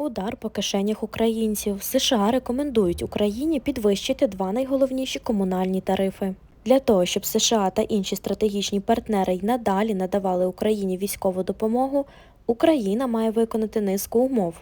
Удар по кишенях українців. США рекомендують Україні підвищити два найголовніші комунальні тарифи. Для того, щоб США та інші стратегічні партнери й надалі надавали Україні військову допомогу, Україна має виконати низку умов,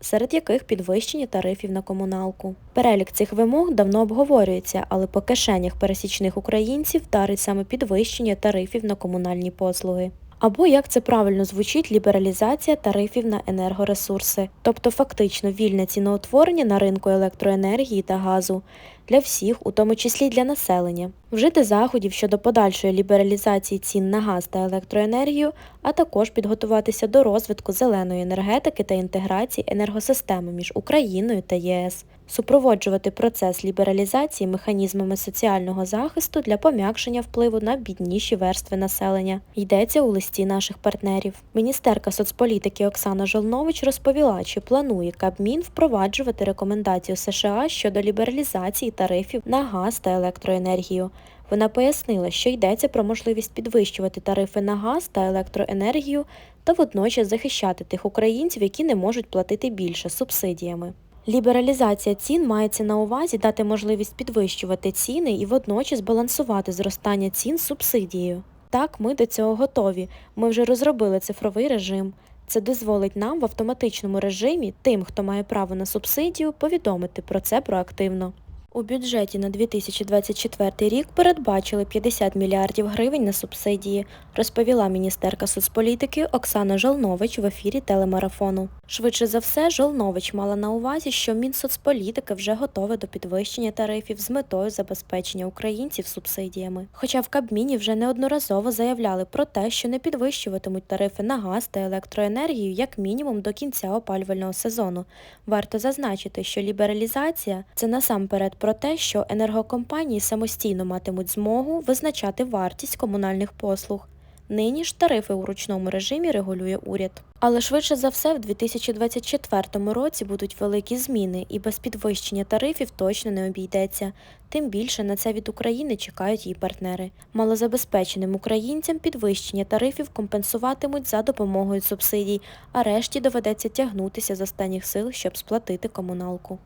серед яких підвищення тарифів на комуналку. Перелік цих вимог давно обговорюється, але по кишенях пересічних українців вдарить саме підвищення тарифів на комунальні послуги. Або як це правильно звучить, лібералізація тарифів на енергоресурси, тобто фактично вільне ціноутворення на ринку електроенергії та газу для всіх, у тому числі для населення, вжити заходів щодо подальшої лібералізації цін на газ та електроенергію, а також підготуватися до розвитку зеленої енергетики та інтеграції енергосистеми між Україною та ЄС, супроводжувати процес лібералізації механізмами соціального захисту для пом'якшення впливу на бідніші верстви населення. Йдеться у листі наших партнерів. Міністерка соцполітики Оксана Жолнович розповіла, чи планує Кабмін впроваджувати рекомендацію США щодо лібералізації тарифів на газ та електроенергію. Вона пояснила, що йдеться про можливість підвищувати тарифи на газ та електроенергію та водночас захищати тих українців, які не можуть платити більше субсидіями. Лібералізація цін мається на увазі дати можливість підвищувати ціни і водночас балансувати зростання цін субсидією. Так, ми до цього готові. Ми вже розробили цифровий режим. Це дозволить нам в автоматичному режимі тим, хто має право на субсидію, повідомити про це проактивно. У бюджеті на 2024 рік передбачили 50 мільярдів гривень на субсидії, розповіла міністерка соцполітики Оксана Жолнович в ефірі телемарафону. Швидше за все, Жолнович мала на увазі, що Мінсоцполітики вже готове до підвищення тарифів з метою забезпечення українців субсидіями. Хоча в Кабміні вже неодноразово заявляли про те, що не підвищуватимуть тарифи на газ та електроенергію як мінімум до кінця опалювального сезону. Варто зазначити, що лібералізація це насамперед про те, що енергокомпанії самостійно матимуть змогу визначати вартість комунальних послуг. Нині ж тарифи у ручному режимі регулює уряд. Але швидше за все в 2024 році будуть великі зміни, і без підвищення тарифів точно не обійдеться. Тим більше на це від України чекають її партнери. Малозабезпеченим українцям підвищення тарифів компенсуватимуть за допомогою субсидій, а решті доведеться тягнутися з останніх сил, щоб сплатити комуналку.